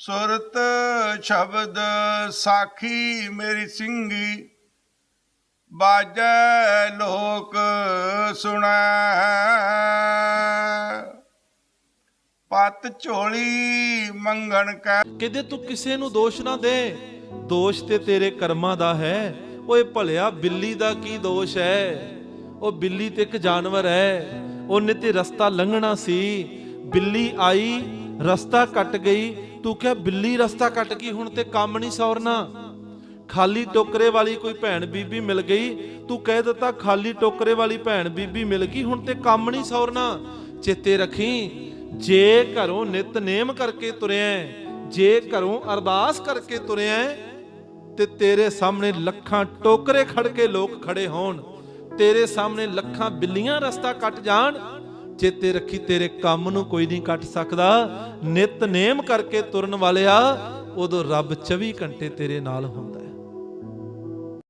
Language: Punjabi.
ਸੁਰਤ ਸ਼ਬਦ ਸਾਖੀ ਮੇਰੀ ਸਿੰਘੀ ਬਾਜੈ ਲੋਕ ਸੁਣੈ। ਪਤ ਝੋਲੀ ਮੰਗਣ ਕੈ। ਕਹਿੰਦੇ ਤੂੰ ਕਿਸੇ ਨੂੰ ਦੋਸ਼ ਨਾ ਦੇ? ਦੋਸ਼ ਤੇ ਤੇਰੇ ਕਰਮਾਂ ਦਾ ਹੈ। ਓਏ ਭਲਿਆ, ਬਿੱਲੀ ਦਾ ਕੀ ਦੋਸ਼ ਹੈ? ਉਹ ਬਿੱਲੀ ਤੇ ਇੱਕ ਜਾਨਵਰ ਹੈ। ਉਹਨੇ ਤੇ ਰਸਤਾ ਲੰਘਣਾ ਸੀ। ਬਿੱਲੀ ਆਈ, ਰਸਤਾ ਕੱਟ ਗਈ। ਤੂੰ ਕਿਹਾ ਬਿੱਲੀ ਰਸਤਾ ਕੱਟ ਗਈ, ਹੁਣ ਤੇ ਕੰਮ ਨਹੀਂ ਸੌਰਨਾ। ਖਾਲੀ ਟੋਕਰੇ ਵਾਲੀ ਕੋਈ ਭੈਣ ਬੀਬੀ ਮਿਲ ਗਈ, ਤੂੰ ਕਹਿ ਦਿੱਤਾ ਖਾਲੀ ਟੋਕਰੇ ਵਾਲੀ ਭੈਣ ਬੀਬੀ ਮਿਲ ਗਈ, ਹੁਣ ਤੇ ਕੰਮ ਨਹੀਂ ਸੌਰਨਾ। ਚੇਤੇ ਰੱਖੀ, ਜੇ ਘਰੋਂ ਨਿਤਨੇਮ ਕਰਕੇ ਤੁਰਿਆ ਜੇ ਘਰੋਂ ਅਰਦਾਸ ਕਰਕੇ ਤੁਰਿਆ ਤੇ ਤੇਰੇ ਸਾਹਮਣੇ ਲੱਖਾਂ ਟੋਕਰੇ ਖੜ ਕੇ ਲੋਕ ਖੜੇ ਹੋਣ, ਤੇਰੇ ਸਾਹਮਣੇ ਲੱਖਾਂ ਬਿੱਲੀਆਂ ਰਸਤਾ ਕੱਟ ਜਾਣ ਚੇਤੇ ਰੱਖੀ, ਤੇਰੇ ਕੰਮ ਨੂੰ ਕੋਈ ਨਹੀਂ ਕੱਟ ਸਕਦਾ। ਨਿਤਨੇਮ ਕਰਕੇ ਤੁਰਨ ਵਾਲਿਆ, ਉਦੋਂ ਰੱਬ 24 ਘੰਟੇ ਤੇਰੇ ਨਾਲ ਹੁੰਦਾ।